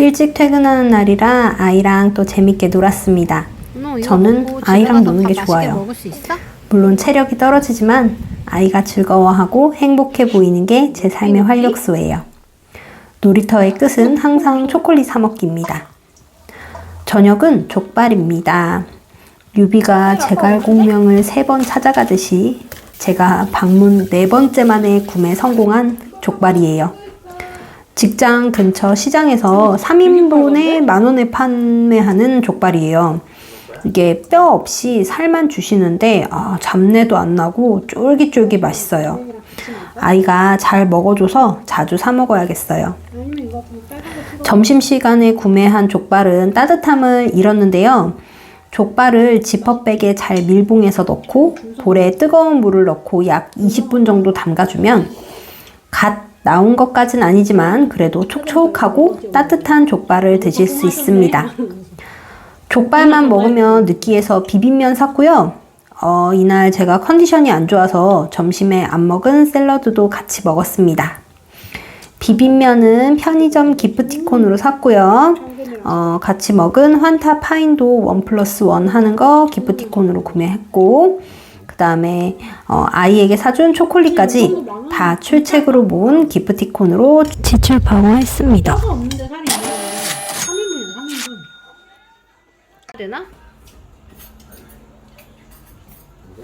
일찍 퇴근하는 날이라 아이랑 또 재밌게 놀았습니다. 저는 아이랑 노는 게 좋아요. 물론 체력이 떨어지지만 아이가 즐거워하고 행복해 보이는 게 제 삶의 활력소예요. 놀이터의 끝은 항상 초콜릿 사먹기입니다. 저녁은 족발입니다. 유비가 제갈공명을 세 번 찾아가듯이 제가 방문 네 번째 만에 구매 성공한 족발이에요. 직장 근처 시장에서 3인분에 만 원에 판매하는 족발이에요. 이게 뼈 없이 살만 주시는데 아, 잡내도 안 나고 쫄깃쫄깃 맛있어요. 아이가 잘 먹어줘서 자주 사 먹어야겠어요. 점심시간에 구매한 족발은 따뜻함을 잃었는데요. 족발을 지퍼백에 잘 밀봉해서 넣고 볼에 뜨거운 물을 넣고 약 20분 정도 담가주면 갓 나온 것까진 아니지만 그래도 촉촉하고 따뜻한 족발을 드실 수 있습니다. 족발만 먹으면 느끼해서 비빔면 샀고요. 어, 이날 제가 컨디션이 안 좋아서 점심에 안 먹은 샐러드도 같이 먹었습니다. 비빔면은 편의점 기프티콘으로 샀고요. 어, 같이 먹은 환타 파인도 원 플러스 원 하는 거 기프티콘으로 구매했고, 그 다음에 어, 아이에게 사준 초콜릿까지 다 출첵으로 모은 기프티콘으로 지출 방어했습니다. 없는데 살이 있네. 3인분이야 3인분. 되나?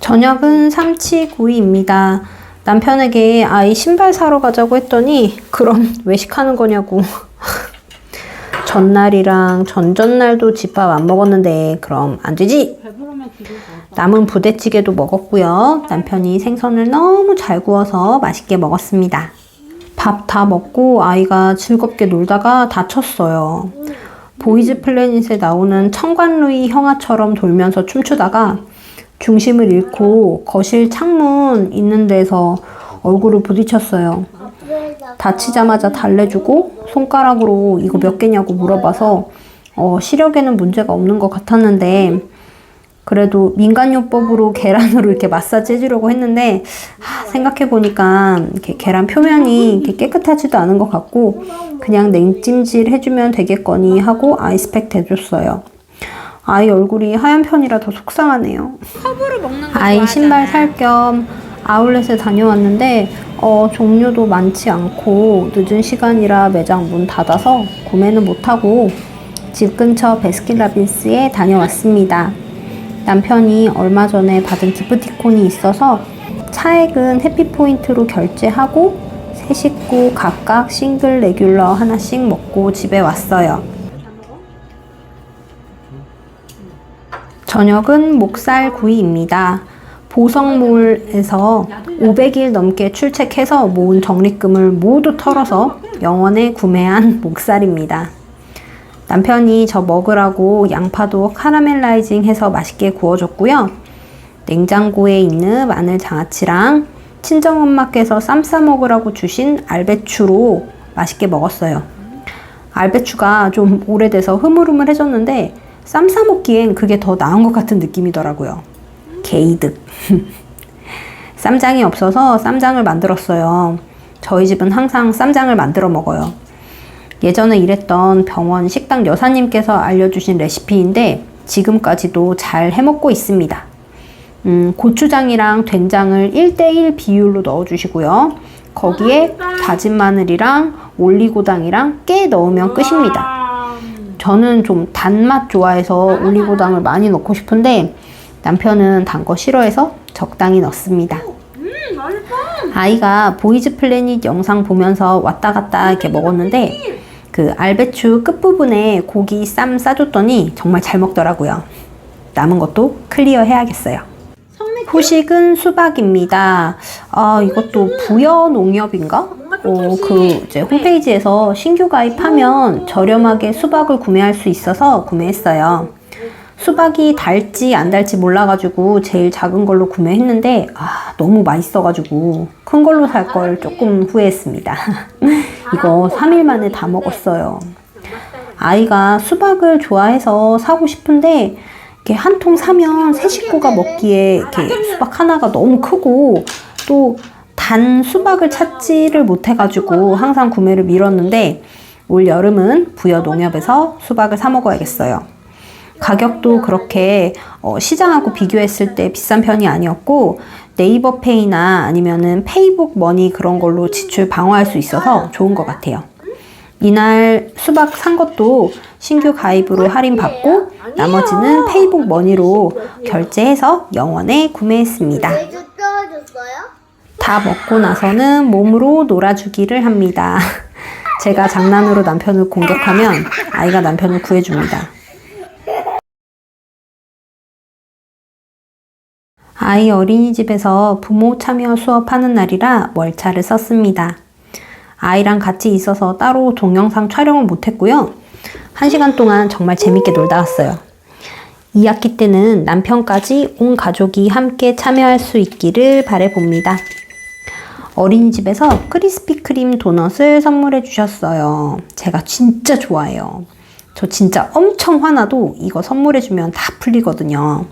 저녁은 삼치구이입니다. 남편에게 아이 신발 사러 가자고 했더니 그럼 외식하는 거냐고. 전날이랑 전전날도 집밥 안 먹었는데 그럼 안 되지. 남은 부대찌개도 먹었고요. 남편이 생선을 너무 잘 구워서 맛있게 먹었습니다. 밥 다 먹고 아이가 즐겁게 놀다가 다쳤어요. 보이즈 플래닛에 나오는 청관루이 형아처럼 돌면서 춤추다가 중심을 잃고 거실 창문 있는 데서 얼굴을 부딪혔어요. 다치자마자 달래주고 손가락으로 이거 몇 개냐고 물어봐서 어, 시력에는 문제가 없는 것 같았는데 그래도 민간요법으로 계란으로 이렇게 마사지 해주려고 했는데 하, 생각해보니까 계란 표면이 이렇게 깨끗하지도 않은 것 같고 그냥 냉찜질 해주면 되겠거니 하고 아이스팩 대줬어요. 아이 얼굴이 하얀 편이라 더 속상하네요. 아이 신발. 살 겸 아울렛에 다녀왔는데 어, 종류도 많지 않고 늦은 시간이라 매장 문 닫아서 구매는 못하고 집 근처 베스킨라빈스에 다녀왔습니다. 남편이 얼마 전에 받은 기프티콘이 있어서 차액은 해피포인트로 결제하고 세 식구 각각 싱글 레귤러 하나씩 먹고 집에 왔어요. 저녁은 목살 구이입니다. 보성몰에서 500일 넘게 출첵해서 모은 적립금을 모두 털어서 영원에 구매한 목살입니다. 남편이 저 먹으라고 양파도 카라멜라이징 해서 맛있게 구워줬고요. 냉장고에 있는 마늘 장아찌랑 친정엄마께서 쌈 싸 먹으라고 주신 알배추로 맛있게 먹었어요. 알배추가 좀 오래돼서 흐물흐물해졌는데 쌈 싸 먹기엔 그게 더 나은 것 같은 느낌이더라고요. 게이득. 쌈장이 없어서 쌈장을 만들었어요. 저희 집은 항상 쌈장을 만들어 먹어요. 예전에 일했던 병원 식당 여사님께서 알려주신 레시피인데 지금까지도 잘 해먹고 있습니다. 음, 고추장이랑 된장을 1대1 비율로 넣어주시고요. 거기에 다진 마늘이랑 올리고당이랑 깨 넣으면 끝입니다. 저는 좀 단맛 좋아해서 올리고당을 많이 넣고 싶은데 남편은 단 거 싫어해서 적당히 넣습니다. 아이가 보이즈 플래닛 영상 보면서 왔다 갔다 이렇게 먹었는데 그 알배추 끝부분에 고기 쌈 싸줬더니 정말 잘 먹더라고요. 남은 것도 클리어 해야겠어요. 후식은 수박입니다. 아, 이것도 부여 농협인가? 어, 그 이제 홈페이지에서 신규 가입하면 저렴하게 수박을 구매할 수 있어서 구매했어요. 수박이 달지 안 달지 몰라가지고 제일 작은 걸로 구매했는데 아 너무 맛있어가지고 큰 걸로 살 걸 조금 후회했습니다. 이거 3일 만에 다 먹었어요. 아이가 수박을 좋아해서 사고 싶은데 이렇게 한 통 사면 세 식구가 먹기에 이렇게 수박 하나가 너무 크고 또 단 수박을 찾지를 못해가지고 항상 구매를 미뤘는데 올 여름은 부여 농협에서 수박을 사 먹어야겠어요. 가격도 그렇게 어, 시장하고 비교했을 때 비싼 편이 아니었고 네이버 페이나 아니면은 페이북 머니 그런 걸로 지출 방어할 수 있어서 좋은 것 같아요. 이날 수박 산 것도 신규 가입으로 할인 받고 나머지는 페이북 머니로 결제해서 영원에 구매했습니다. 다 먹고 나서는 몸으로 놀아주기를 합니다. 제가 장난으로 남편을 공격하면 아이가 남편을 구해줍니다. 아이 어린이집에서 부모 참여 수업하는 날이라 월차를 썼습니다. 아이랑 같이 있어서 따로 동영상 촬영을 못했고요. 한 시간 동안 정말 재밌게 놀다 왔어요. 2학기 때는 남편까지 온 가족이 함께 참여할 수 있기를 바래봅니다. 어린이집에서 크리스피 크림 도넛을 선물해 주셨어요. 제가 진짜 좋아해요. 저 진짜 엄청 화나도 이거 선물해 주면 다 풀리거든요.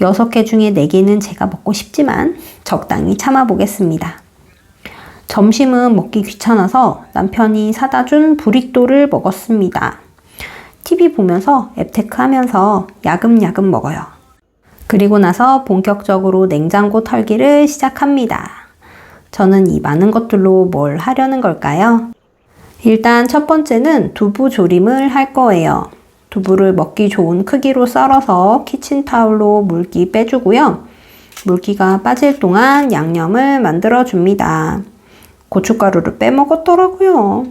6개 중에 4개는 제가 먹고 싶지만 적당히 참아 보겠습니다. 점심은 먹기 귀찮아서 남편이 사다 준 브리또를 먹었습니다. TV 보면서 앱테크 하면서 야금야금 먹어요. 그리고 나서 본격적으로 냉장고 털기를 시작합니다. 저는 이 많은 것들로 뭘 하려는 걸까요? 일단 첫 번째는 두부 조림을 할 거예요. 두부를 먹기 좋은 크기로 썰어서 키친타올로 물기 빼주고요. 물기가 빠질 동안 양념을 만들어 줍니다. 고춧가루를 빼먹었더라고요.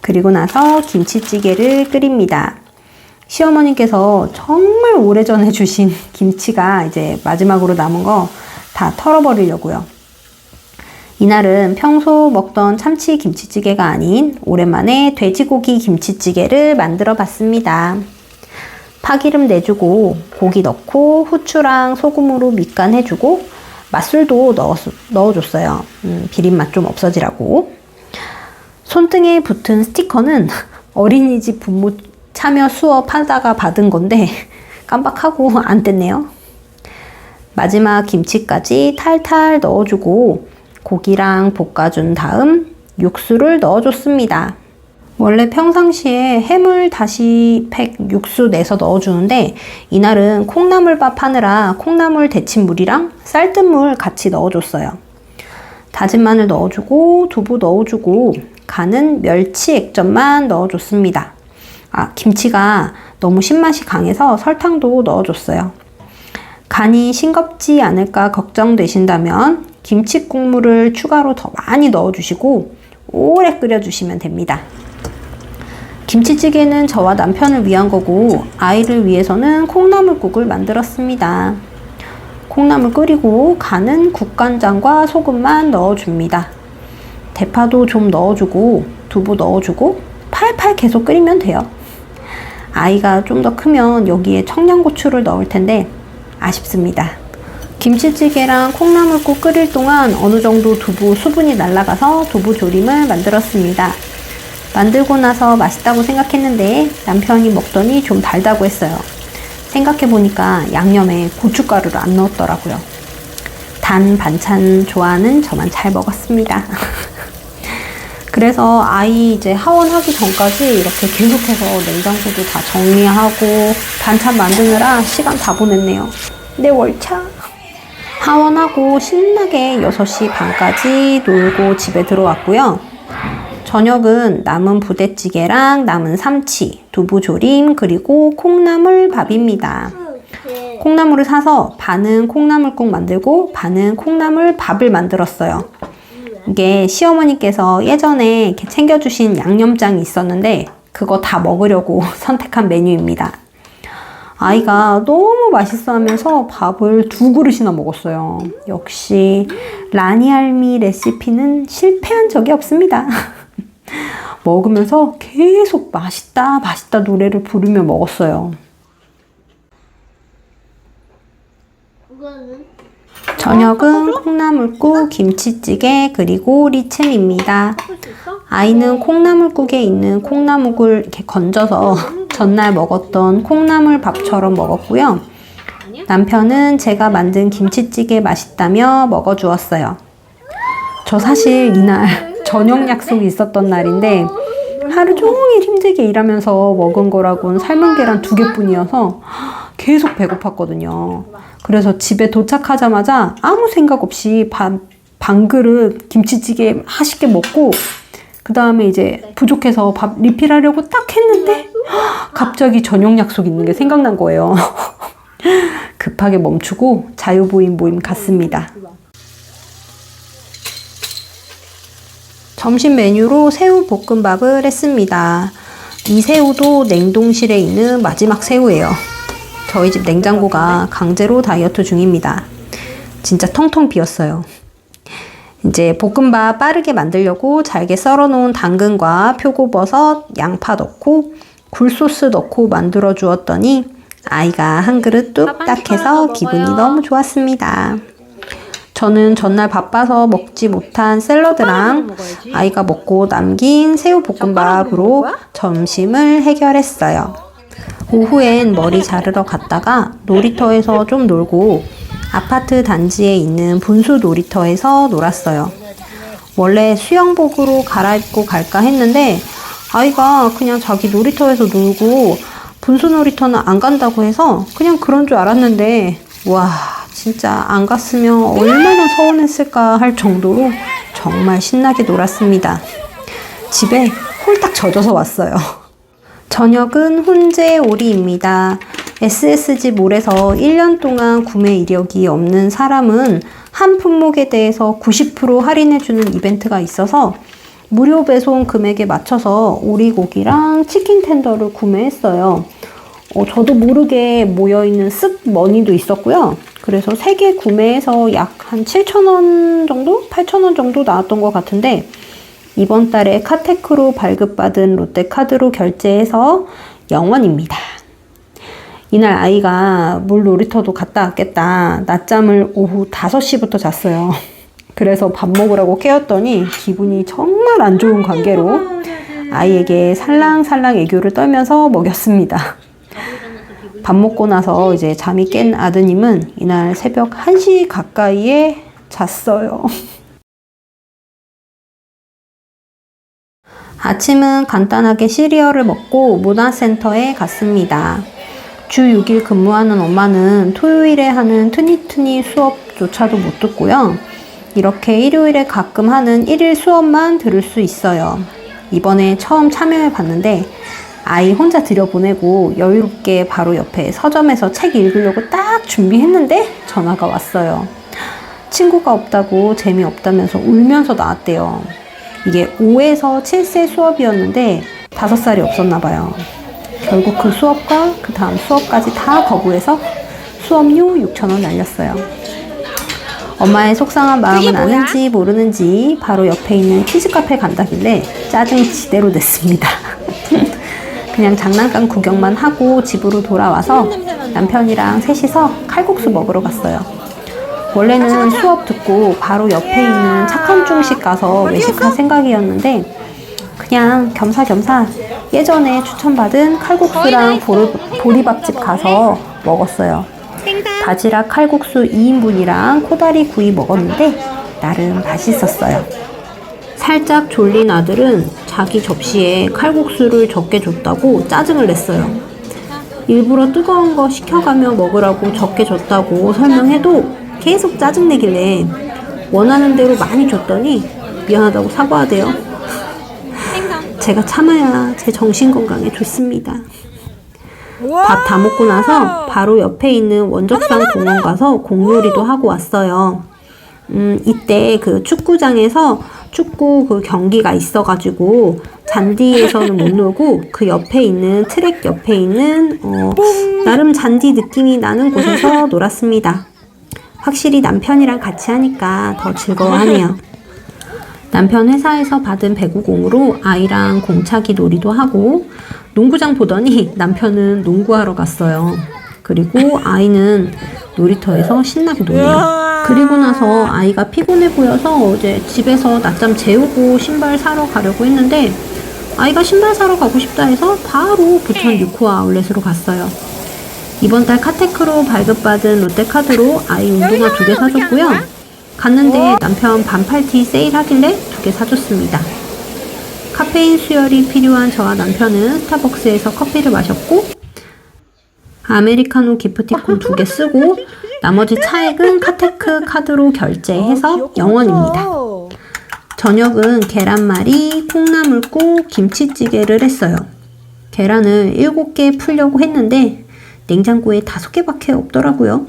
그리고 나서 김치찌개를 끓입니다. 시어머니께서 정말 오래전에 주신 김치가 이제 마지막으로 남은 거 다 털어버리려고요. 이날은 평소 먹던 참치 김치찌개가 아닌 오랜만에 돼지고기 김치찌개를 만들어 봤습니다. 파기름 내주고 고기 넣고 후추랑 소금으로 밑간 해주고 맛술도 넣어, 넣어줬어요. 음, 비린맛 좀 없어지라고. 손등에 붙은 스티커는 어린이집 부모 참여 수업 하다가 받은 건데 깜빡하고 안 뗐네요. 마지막 김치까지 탈탈 넣어주고 고기랑 볶아준 다음 육수를 넣어줬습니다. 원래 평상시에 해물 다시 팩 육수 내서 넣어주는데 이날은 콩나물밥 하느라 콩나물 데친 물이랑 쌀뜨물 같이 넣어줬어요. 다진 마늘 넣어주고 두부 넣어주고 간은 멸치 액젓만 넣어줬습니다. 아, 김치가 너무 신맛이 강해서 설탕도 넣어줬어요. 간이 싱겁지 않을까 걱정되신다면 김치 국물을 추가로 더 많이 넣어주시고 오래 끓여주시면 됩니다. 김치찌개는 저와 남편을 위한 거고 아이를 위해서는 콩나물국을 만들었습니다. 콩나물 끓이고 간은 국간장과 소금만 넣어줍니다. 대파도 좀 넣어주고 두부 넣어주고 팔팔 계속 끓이면 돼요. 아이가 좀 더 크면 여기에 청양고추를 넣을 텐데 아쉽습니다. 김치찌개랑 콩나물국 끓일 동안 어느 정도 두부 수분이 날아가서 두부 조림을 만들었습니다. 만들고 나서 맛있다고 생각했는데 남편이 먹더니 좀 달다고 했어요. 생각해보니까 양념에 고춧가루를 안 넣었더라고요. 단 반찬 좋아하는 저만 잘 먹었습니다. 그래서 아이 이제 하원하기 전까지 이렇게 계속해서 냉장고도 다 정리하고 반찬 만드느라 시간 다 보냈네요. 내 월차. 하원하고 신나게 6시 반까지 놀고 집에 들어왔고요. 저녁은 남은 부대찌개랑 남은 삼치, 두부조림, 그리고 콩나물 밥입니다. 콩나물을 사서 반은 콩나물국 만들고 반은 콩나물 밥을 만들었어요. 이게 시어머니께서 예전에 챙겨주신 양념장이 있었는데 그거 다 먹으려고 선택한 메뉴입니다. 아이가 너무 맛있어 하면서 밥을 두 그릇이나 먹었어요. 역시 라니알미 레시피는 실패한 적이 없습니다. 먹으면서 계속 맛있다, 맛있다 노래를 부르며 먹었어요. 저녁은 콩나물국, 김치찌개, 그리고 리챔입니다. 아이는 콩나물국에 있는 콩나물을 이렇게 건져서 전날 먹었던 콩나물 밥처럼 먹었고요. 남편은 제가 만든 김치찌개 맛있다며 먹어주었어요. 저 사실 이날 저녁 약속이 있었던 날인데 하루 종일 힘들게 일하면서 먹은 거라고는 삶은 계란 두 개뿐이어서 계속 배고팠거든요. 그래서 집에 도착하자마자 아무 생각 없이 밥, 반 그릇 김치찌개 맛있게 먹고 그 다음에 이제 부족해서 밥 리필하려고 딱 했는데 갑자기 저녁 약속 있는 게 생각난 거예요. 급하게 멈추고 자유보임 모임 갔습니다. 점심 메뉴로 새우 볶음밥을 했습니다. 이 새우도 냉동실에 있는 마지막 새우예요. 저희 집 냉장고가 강제로 다이어트 중입니다. 진짜 텅텅 비었어요. 이제 볶음밥 빠르게 만들려고 잘게 썰어놓은 당근과 표고버섯, 양파 넣고 굴소스 넣고 만들어 주었더니 아이가 한 그릇 뚝딱 해서 기분이 너무 좋았습니다. 저는 전날 바빠서 먹지 못한 샐러드랑 아이가 먹고 남긴 새우 볶음밥으로 점심을 해결했어요. 오후엔 머리 자르러 갔다가 놀이터에서 좀 놀고 아파트 단지에 있는 분수 놀이터에서 놀았어요. 원래 수영복으로 갈아입고 갈까 했는데 아이가 그냥 자기 놀이터에서 놀고 분수 놀이터는 안 간다고 해서 그냥 그런 줄 알았는데 와 진짜 안 갔으면 얼마나 서운했을까 할 정도로 정말 신나게 놀았습니다. 집에 홀딱 젖어서 왔어요. 저녁은 훈제 오리입니다. SSG 몰에서 1년 동안 구매 이력이 없는 사람은 한 품목에 대해서 90% 할인해주는 이벤트가 있어서 무료 배송 금액에 맞춰서 오리고기랑 치킨 텐더를 구매했어요. 어, 저도 모르게 모여있는 쓱 머니도 있었고요. 그래서 3개 구매해서 약 한 7,000원 정도? 8,000원 정도 나왔던 것 같은데 이번 달에 카테크로 발급받은 롯데카드로 결제해서 0원입니다. 이날 아이가 물 놀이터도 갔다 왔겠다. 낮잠을 오후 5시부터 잤어요. 그래서 밥 먹으라고 깨웠더니 기분이 정말 안 좋은 관계로 아이에게 살랑살랑 애교를 떨면서 먹였습니다. 밥 먹고 나서 이제 잠이 깬 아드님은 이날 새벽 1시 가까이에 잤어요. 아침은 간단하게 시리얼을 먹고 문화센터에 갔습니다. 주 6일 근무하는 엄마는 토요일에 하는 트니트니 수업조차도 못 듣고요. 이렇게 일요일에 가끔 하는 1일 수업만 들을 수 있어요. 이번에 처음 참여해 봤는데 아이 혼자 들여보내고 여유롭게 바로 옆에 서점에서 책 읽으려고 딱 준비했는데 전화가 왔어요. 친구가 없다고 재미없다면서 울면서 나왔대요. 이게 5에서 7세 수업이었는데 5살이 없었나 봐요. 결국 그 수업과 그 다음 수업까지 다 거부해서 수업료 6,000원 날렸어요. 엄마의 속상한 마음은 아는지 모르는지 바로 옆에 있는 키즈 카페 간다길래 짜증이 지대로 냈습니다. 그냥 장난감 구경만 하고 집으로 돌아와서 남편이랑 셋이서 칼국수 먹으러 갔어요. 원래는 수업 듣고 바로 옆에 있는 착한 중식 가서 외식할 생각이었는데 그냥 겸사겸사 예전에 추천받은 칼국수랑 보리, 보리밥집 가서 먹었어요. 바지락 칼국수 2인분이랑 코다리 구이 먹었는데 나름 맛있었어요. 살짝 졸린 아들은 자기 접시에 칼국수를 적게 줬다고 짜증을 냈어요. 일부러 뜨거운 거 시켜가며 먹으라고 적게 줬다고 설명해도 계속 짜증내길래 원하는 대로 많이 줬더니 미안하다고 사과하대요. 제가 참아야 제 정신 건강에 좋습니다. 밥 다 먹고 나서 바로 옆에 있는 원적산 공원 가서 공놀이도 하고 왔어요. 음, 이때 그 축구장에서 축구 그 경기가 있어가지고 잔디에서는 못 놀고 그 옆에 있는 트랙 옆에 있는 어, 나름 잔디 느낌이 나는 곳에서 놀았습니다. 확실히 남편이랑 같이 하니까 더 즐거워하네요. 남편 회사에서 받은 배구공으로 아이랑 공차기 놀이도 하고 농구장 보더니 남편은 농구하러 갔어요. 그리고 아이는 놀이터에서 신나게 노네요. 그리고 나서 아이가 피곤해 보여서 어제 집에서 낮잠 재우고 신발 사러 가려고 했는데 아이가 신발 사러 가고 싶다 해서 바로 부천 유코아 아울렛으로 갔어요. 이번 달 카테크로 발급받은 롯데카드로 아이 운동화 두 개 사줬고요. 갔는데 남편 반팔티 세일하길래 두 개 사줬습니다. 카페인 수혈이 필요한 저와 남편은 스타벅스에서 커피를 마셨고 아메리카노 기프티콘 두 개 쓰고 나머지 차액은 카테크 카드로 결제해서 영원입니다. 저녁은 계란말이, 콩나물국, 김치찌개를 했어요. 계란을 7개 풀려고 했는데 냉장고에 5개밖에 없더라고요.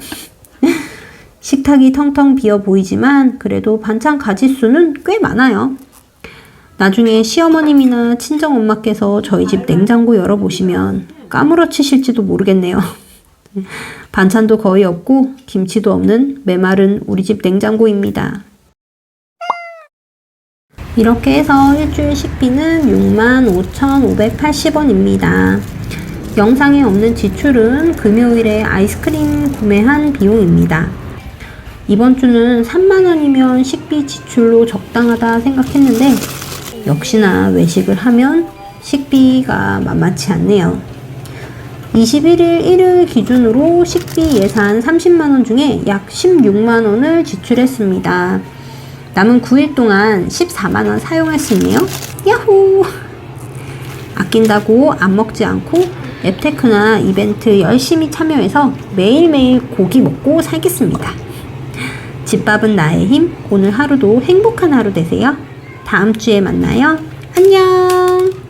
식탁이 텅텅 비어 보이지만 그래도 반찬 가짓수는 꽤 많아요. 나중에 시어머님이나 친정엄마께서 저희 집 냉장고 열어보시면 까무러치실지도 모르겠네요. 반찬도 거의 없고 김치도 없는 메마른 우리 집 냉장고입니다. 이렇게 해서 일주일 식비는 65,580원입니다. 영상에 없는 지출은 금요일에 아이스크림 구매한 비용입니다. 이번 주는 3만원이면 식비 지출로 적당하다 생각했는데, 역시나 외식을 하면 식비가 만만치 않네요. 21일 일요일 기준으로 식비 예산 30만원 중에 약 16만원을 지출했습니다. 남은 9일 동안 14만원 사용할 수 있네요. 야호! 아낀다고 안 먹지 않고 앱테크나 이벤트 열심히 참여해서 매일매일 고기 먹고 살겠습니다. 집밥은 나의 힘. 오늘 하루도 행복한 하루 되세요. 다음 주에 만나요. 안녕!